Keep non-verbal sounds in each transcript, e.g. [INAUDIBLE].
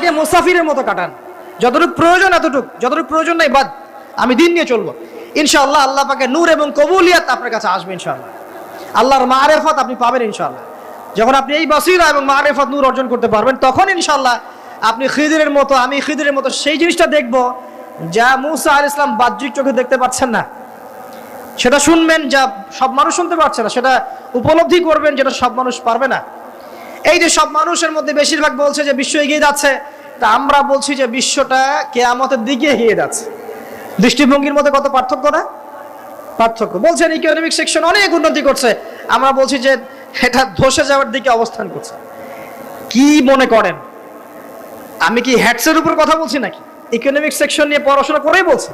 দুনিয়াটাকে মুসাফিরের মতো কাটান। যতটুকু প্রয়োজন এতটুকু, যতটুকু প্রয়োজন নাই বাদ, আমি দিন নিয়ে চলবো। ইনশাআল্লাহ আল্লাহ পাকে নূর এবং কবুলিয়াত আপনার কাছে আসবে ইনশাআল্লাহ। আল্লাহর মারেফত আপনি পাবেন ইনশাআল্লাহ। যখন আপনি এই বসিরা এবং মারেফত নূর অর্জন করতে পারবেন, তখন ইনশাআল্লাহ আপনি খিদিরের মতো, আমি খিদিরের মতো সেই জিনিসটা দেখব যা মুসা আল ইসলাম বাহ্যিক চোখে দেখতে পাচ্ছেন না। সেটা শুনবেন যা সব মানুষ শুনতে পারছে না, সেটা উপলব্ধি করবেন যেটা সব মানুষ পারবে না। এই যে সব মানুষের মধ্যে বেশিরভাগ বলছে যে বিশ্ব এগিয়ে যাচ্ছে, তা আমরা বলছি যে বিশ্বটা কেয়ামতের দিকে এগিয়ে যাচ্ছে। দৃষ্টিভঙ্গির মধ্যে কত পার্থক্য না? পার্থক্য। বলছেন ইকোনমিক সেকশন অনেক উন্নতি করছে। আমরা বলছি যে এটা ধসে যাওয়ার দিকে অবস্থান করছে। কি মনে করেন? আমি কি হ্যাটসের উপর কথা বলছি নাকি? ইকোনমিক সেকশন নিয়ে পড়াশোনা করেই বলছি।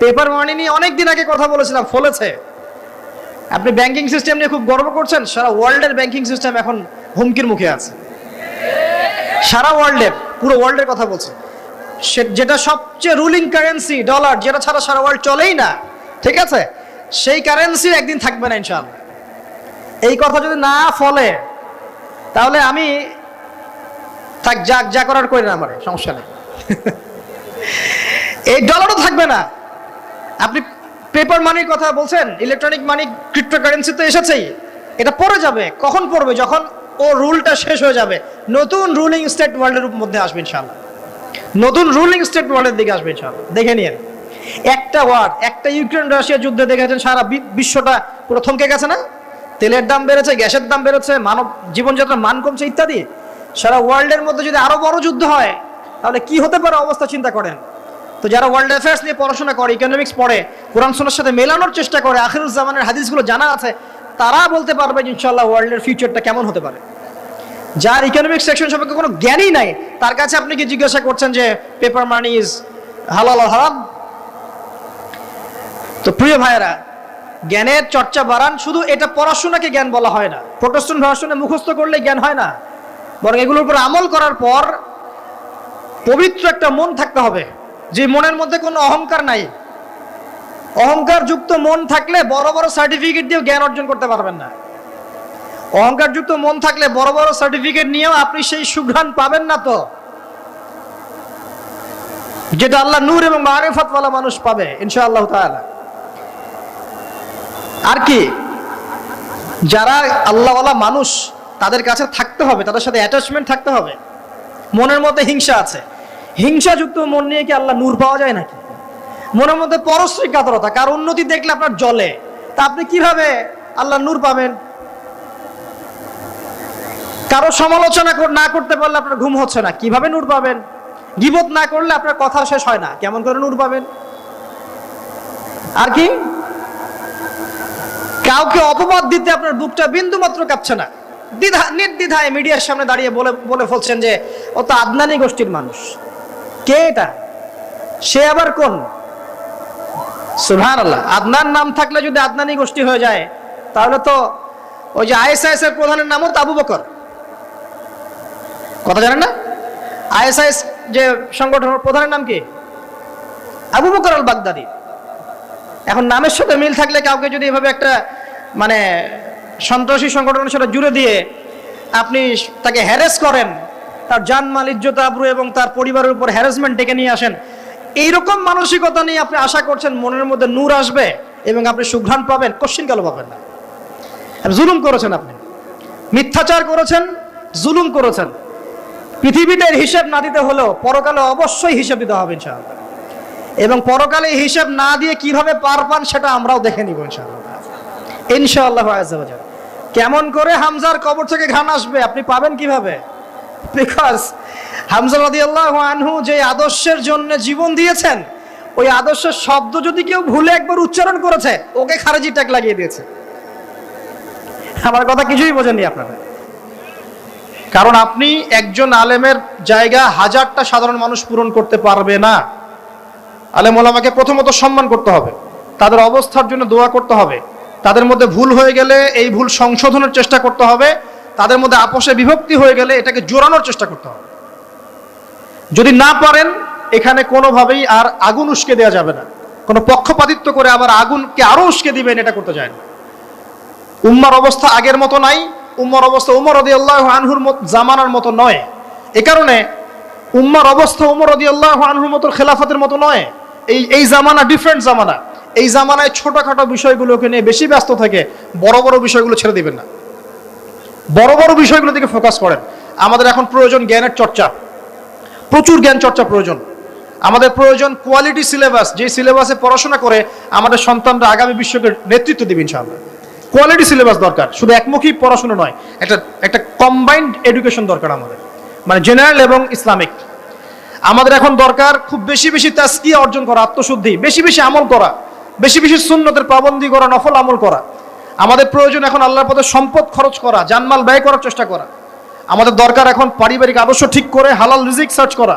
পেপার মানি নিয়ে অনেক দিন আগে কথা বলেছিলাম, ফলেছে। আপনি ব্যাংকিং সিস্টেম নিয়ে খুব গর্ব করছেন? সারা ওয়ার্ল্ডের ব্যাংকিং সিস্টেম এখন হুমকির মুখে আছে। সারা ওয়ার্ল্ডের পুরো ওয়ার্ল্ডের কথা বলছে। যেটা সবচেয়ে রুলিং কারেন্সি ডলার যেটা ছাড়া সারা ওয়ার্ল্ড চলেই না, ঠিক আছে? সেই কারেন্সি একদিন থাকবে না, ইনশাআল্লাহ। এই কথা যদি না ফলে, তাহলে আমি থাক, যা যা করার করি না আমার, সমস্যা নেই। [LAUGHS] এই ডলারও থাকবে না। আপনি পেপার মানির কথা বলছেন ইলেকট্রনিক মানি ক্রিপ্টোকারেন্সি তো এসেছেই। এটা পড়ে যাবে। কখন পড়বে? যখন ও রুলটা শেষ হয়ে যাবে। নতুন রুলিং স্টেট ওয়ার্ল্ডের মধ্যে আসবে ইনশাআল্লাহ। নতুন রুলিং স্টেট ওয়ার্ল্ডের দিকে আসবে ইনশাআল্লাহ। দেখে নিন একটা ওয়ার্ড একটা ইউক্রেন রাশিয়া যুদ্ধে দেখেছেন সারা বিশ্বটা পুরো থমকে গেছে না? তেলের দাম বেড়েছে, গ্যাসের দাম বেড়েছে, মানব জীবনযাত্রার মান কমছে ইত্যাদি। সারা ওয়ার্ল্ডের মধ্যে যদি আরও বড় যুদ্ধ হয়, তাহলে কি হতে পারে অবস্থা চিন্তা করেন? তো যারা ওয়ার্ল্ড অ্যাফেয়ার্স নিয়ে পড়াশোনা করে ইকোনমিক্স পড়ে কোরআন সুন্নাহর সাথে মেলানোর চেষ্টা করে, আখিরুজ্জামানের হাদিসগুলো জানা আছে তারা বলতে পারবে যে ইনশাআল্লাহ ওয়ার্ল্ডের ফিউচারটা কেমন হতে পারে। যার ইকোনমিক সেকশন সম্পর্কে কোনো জ্ঞানই নাই, তার কাছে আপনি কি জিজ্ঞাসা করছেন যে পেপার মানি ইজ হালাল হারাম তো প্রিয় ভাইয়েরা, জ্ঞানের চর্চা বাড়ান, শুধু এটা পড়াশোনাকে জ্ঞান বলা হয় না। প্রোটেস্টন ভাষণে মুখস্থ করলে জ্ঞান হয় না। বরং এগুলোর উপর আমল করার পর পবিত্র একটা মন থাকতে হবে। যে মনের মধ্যে কোনো অহংকার নাই অহংকার যুক্ত মন থাকলে বড় বড় সার্টিফিকেট দিয়েও জ্ঞান অর্জন করতে পারবেন না। অহংকার যুক্ত মন থাকলে বড় বড় সার্টিফিকেট নিয়েও আপনি সেই সুঘ্রাণ পাবেন না তো। যেটা আল্লাহ নূর এবং মারেফতওয়ালা মানুষ পাবে, ইনশাআল্লাহ তাআলা। আর কি, যারা আল্লাহওয়ালা মানুষ, তাদের কাছে থাকতে হবে, তাদের সাথে অ্যাটাচমেন্ট থাকতে হবে। মনের মধ্যে হিংসা আছে। হিংসাযুক্ত মন নিয়ে কি আল্লাহ নূর পাওয়া যায় নাকি? মনের মধ্যে পরশ্রী কাতরতা কার উন্নতি দেখলে আপনার জলে তা আপনি কীভাবে আল্লাহ নূর পাবেন? কারও সমালোচনা না করতে পারলে আপনার ঘুম হচ্ছে না। কীভাবে নূর পাবেন? গিবত না করলে আপনার কথা শেষ হয় না। কেমন করে নূর পাবেন? আর কি? কাউকে অপবাদ দিতে আপনার বুকটা বিন্দু মাত্র কাঁপছে না। দ্বিধা, নির্দ্বিধায় মিডিয়ার সামনে দাঁড়িয়ে বলে বলে ফেলছেন যে, ও তো আদনানি গোষ্ঠীর মানুষ। কে এটা? সে আবার কোন? সুহান আল্লাহ নাম থাকলে যদি আদনানি গোষ্ঠী হয়ে যায়, তাহলে তো ওই যে আইএসআইএস এর প্রধানের নামও তো আবু বকর। কথা জানেন না? আইএসআইএস যে সংগঠনের প্রধানের নাম কি? আবু বকর আল বাগদাদি এখন নামের সাথে মিল থাকলে কাউকে যদি এভাবে একটা মানে সন্ত্রাসী সংগঠনের সাথে জুড়ে দিয়ে আপনি তাকে হ্যারেস করেন, তার জানমাল, ইজ্জত, আবরু এবং তার পরিবারের উপর হ্যারাসমেন্ট ডেকে নিয়ে আসেন এইরকম মানসিকতা নিয়ে আপনি আশা করছেন মনের মধ্যে নূর আসবে এবং আপনি সুঘ্রাণ পাবেন, কোশ্চিন কালো পাবেন না। জুলুম করেছেন আপনি। মিথ্যাচার করেছেন, জুলুম করেছেন। পৃথিবীতে হিসেব না দিতে হলেও পরকালে অবশ্যই হিসাব দিতে হবে ইনশাআল্লাহ। এবং পরকালে হিসাব না দিয়ে কীভাবে পার পান সেটা আমরাও দেখে নিব ইনশাআল্লাহ। ইনশাআল্লাহ কেমন করে হামজার কবর থেকে ঘান আসবে আপনি পাবেন কীভাবে? বিকজ হামজা রাদিয়াল্লাহু আনহু যে আদর্শের জন্য জীবন দিয়েছেন, ওই আদর্শের শব্দ যদি কেউ ভুলে একবার উচ্চারণ করেছে, ওকে খারেজি ট্যাগ লাগিয়ে দিয়েছে। আমার কথা কিছুই বোঝেননি আপনারা। কারণ আপনি একজন আলেমের জায়গা হাজারটা সাধারণ মানুষ পূরণ করতে পারবে না। আলেম ওলামাকে প্রথমত সম্মান করতে হবে, তাদের অবস্থার জন্য দোয়া করতে হবে, তাদের মধ্যে ভুল হয়ে গেলে এই ভুল সংশোধনের চেষ্টা করতে হবে, তাদের মধ্যে আপোষে বিভক্তি হয়ে গেলে এটাকে জোরানোর চেষ্টা করতে হবে। যদি না পারেন, এখানে কোনোভাবেই আর আগুন উস্কে দেওয়া যাবে না। কোনো পক্ষপাতিত্ব করে আবার আগুনকে আরও উস্কে দিবেন, এটা করতে যায় না। উম্মার অবস্থা আগের মতো নাই, উম্মার অবস্থা উমর রদি আল্লাহ আনহুর জামানার মতো নয়। এ কারণে উম্মার অবস্থা উমর রদি আল্লাহ আনহুর মতো খেলাফতের মতো নয়। এই এই জামানা ডিফারেন্ট জামানা। এই জামানায় ছোটখাটো বিষয়গুলোকে নিয়ে বেশি ব্যস্ত থাকে, বড় বড় বিষয়গুলো ছেড়ে দিবেন না। বড় বড় বিষয়গুলো দিকে ফোকাস করেন। আমাদের এখন প্রয়োজন জ্ঞানের চর্চা। প্রচুর জ্ঞান চর্চা প্রয়োজন। আমাদের প্রয়োজন কোয়ালিটি সিলেবাস যে সিলেবাসে পড়াশোনা করে আমাদের সন্তানরা আগামী বিশ্বকে নেতৃত্ব দিবে ইনশাআল্লাহ। কোয়ালিটি সিলেবাস দরকার, শুধু একমুখী পড়াশোনা নয়, একটা একটা কম্বাইন্ড এডুকেশন দরকার আমাদের মানে জেনারেল এবং ইসলামিক আমাদের এখন দরকার খুব বেশি বেশি তাস্কিয়া অর্জন করা, আত্মশুদ্ধি, বেশি বেশি আমল করা, বেশি বেশি সুন্নতের পাবন্দি করা, নফল আমল করা। আমাদের প্রয়োজন এখন আল্লাহর পথে সম্পদ খরচ করা, জানমাল ব্যয় করার চেষ্টা করা। আমাদের দরকার এখন পারিবারিক আদর্শ ঠিক করে হালাল রিজিক সার্চ করা।